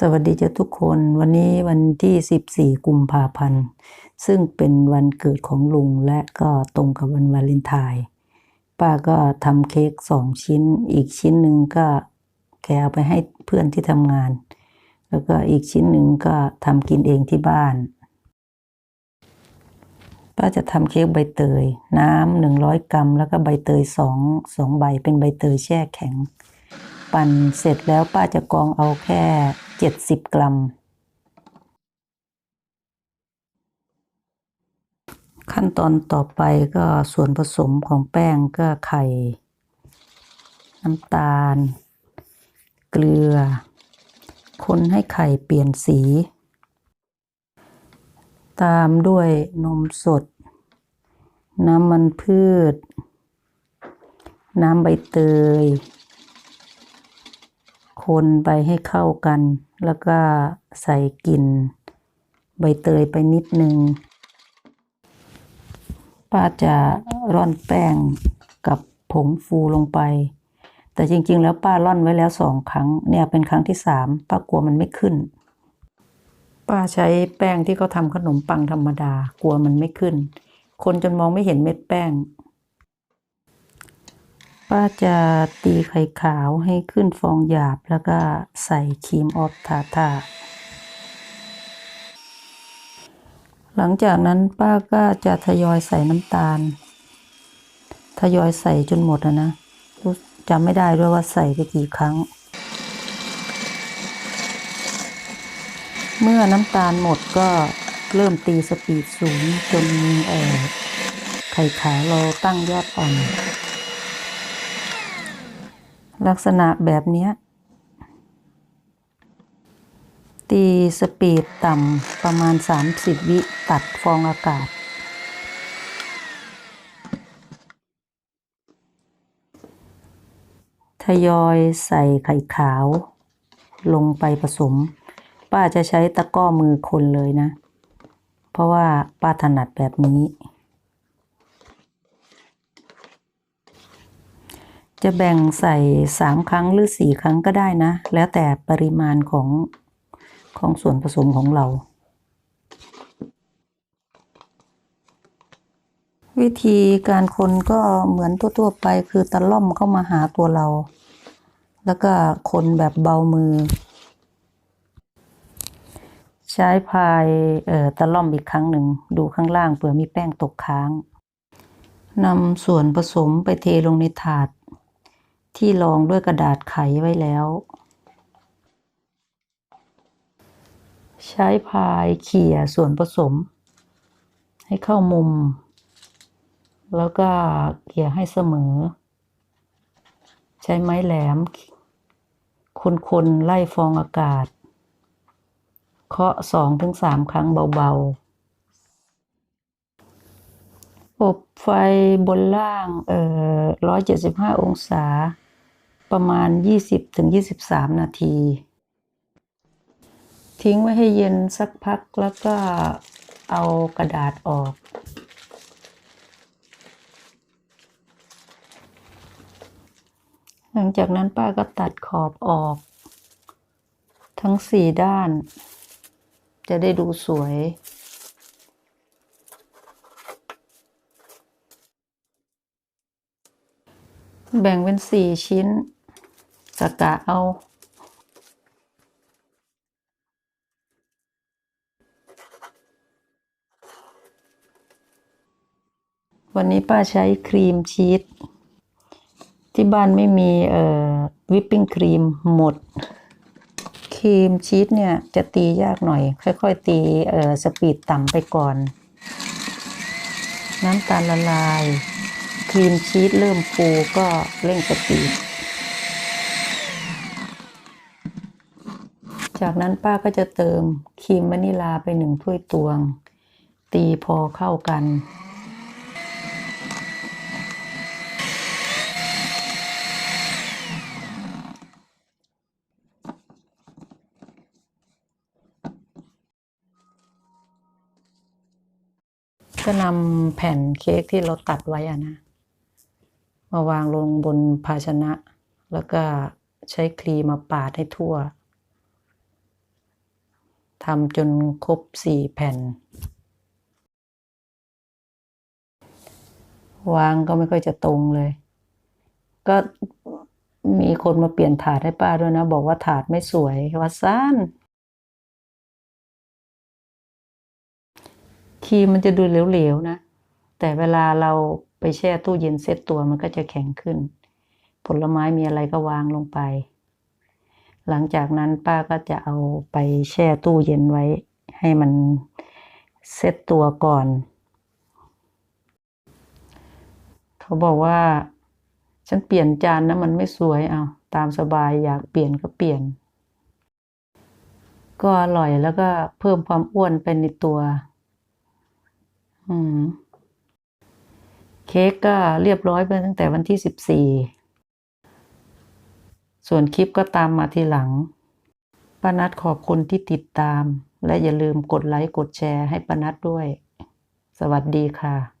สวัสดีจ้าทุกคนวันนี้วันที่ 14 กุมภาพันธ์ ซึ่งเป็นวันเกิดของลุงและก็ตรงกับวันวาเลนไทน์ป้าก็ทำเค้กสองชิ้น อีกชิ้นหนึ่งก็แกเอาไปให้เพื่อนที่ทำงาน แล้วก็อีกชิ้นหนึ่งก็ทำกินเองที่บ้าน ป้าจะทำเค้กใบเตย น้ำหนึ่งร้อยกรัม แล้วก็ใบเตยสองสองใบเป็นใบเตยแช่แข็ง ปั่นเสร็จแล้วป้าจะกรองเอาแค่ เจ็ดสิบกรัม ขั้นตอนต่อไปก็ส่วนผสมของแป้งก็ไข่ น้ำตาล เกลือ คนให้ไข่เปลี่ยนสี ตามด้วยนมสด น้ำมันพืช น้ำใบเตย คนไปให้เข้ากัน แล้วก็ใส่กลิ่น ใบเตยไปนิดนึง ป้าจะร่อนแป้งกับผงฟูลงไป แต่จริง ๆ แล้วป้าร่อนไว้แล้วสองครั้ง เนี่ยเป็นครั้งที่สามป้ากลัวมันไม่ขึ้น ป้าใช้แป้งที่เขาทำขนมปังธรรมดา กลัวมันไม่ขึ้น คนจนมองไม่เห็นเม็ดแป้ง ป้าจะตีไข่ขาวให้ขึ้นฟองหยาบแล้วก็ใส่ครีมออฟทาทาหลังจากนั้นป้าก็จะทยอยใส่น้ำตาล ทยอยใส่จนหมดอะนะจำไม่ได้ด้วยว่าใส่ไปกี่ครั้ง เมื่อน้ำตาลหมดก็เริ่มตีสปีดสูงจนเอ่อไข่ขาวเราตั้งยอดอ่อน ลักษณะแบบนี้ ตีสปีดต่ำประมาณ 30 วิตัดฟองอากาศ ทยอยใส่ไข่ขาว ลงไปผสม ป้าจะใช้ตะก้อมือคนเลยนะ เพราะว่าป้าถนัดแบบนี้ จะแบ่งใส่สามครั้งหรือสี่ครั้งก็ได้นะ แล้วแต่ปริมาณของของส่วนผสมของเรา วิธีการคนก็เหมือนทั่วๆไปคือตะล่อมเข้ามาหาตัวเรา แล้วก็คนแบบเบามือ ใช้พายเอ่อตะล่อมอีกครั้งหนึ่ง ดูข้างล่างเผื่อมีแป้งตกค้างนำส่วนผสมไปเทลงในถาด ที่รองด้วยกระดาษไขไว้แล้ว ใช้พายเขี่ยส่วนผสม ให้เข้ามุม แล้วก็เขี่ยให้เสมอ ใช้ไม้แหลม คนๆไล่ฟองอากาศ เคาะสองถึงสามครั้งเบาๆอบไฟบนล่าง เอ่อร้อยเจ็ดสิบห้าองศา ประมาณยี่สิบถึงยี่สิบสามนาที ทิ้งไว้ให้เย็นสักพักแล้วก็เอากระดาษออก หลังจากนั้นป้าก็ตัดขอบออก ทั้งสี่ด้าน จะได้ดูสวยแบ่งเป็นสี่ชิ้น กะกะเอา วันนี้ป้าใช้ครีมชีสที่บ้านไม่มีเอ่อวิปปิ้งครีมหมด ครีมชีสเนี่ยจะตียากหน่อย ค่อยๆ ตีเอ่อสปีดต่ำไปก่อน น้ำตาลละลาย ครีมชีสเริ่มฟูก็เร่งสปีด จากนั้นป้าก็จะเติมครีมวานิลาไปหนึ่งถ้วยตวง ตีพอเข้ากัน ก็นำแผ่นเค้กที่เราตัดไว้อะนะ มาวางลงบนภาชนะ แล้วก็ใช้ครีมมาปาดให้ทั่ว ทำจนครบสี่แผ่น วางก็ไม่ค่อยจะตรงเลย ก็มีคนมาเปลี่ยนถาดให้ป้าด้วยนะ บอกว่าถาดไม่สวยวัดซ่านครีมมันจะดูเหลวๆนะ แต่เวลาเราไปแช่ตู้เย็นเซตตัวมันก็จะแข็งขึ้น ผลไม้มีอะไรก็วางลงไป หลังจากนั้นป้าก็จะเอาไปแช่ตู้เย็นไว้ ให้มันเซตตัวก่อน เขาบอกว่า ฉันเปลี่ยนจานนะมันไม่สวยเอาตามสบายอยากเปลี่ยนก็เปลี่ยน ก็อร่อยแล้วก็เพิ่มความอ้วนไปในตัว อืม เค้กก็เรียบร้อยไปตั้งแต่วันที่สิบสี่ ส่วนคลิปก็ตามมาทีหลังป้านัดขอบคุณที่ติดตาม และอย่าลืมกดไลค์กดแชร์ให้ป้านัดด้วย สวัสดีค่ะ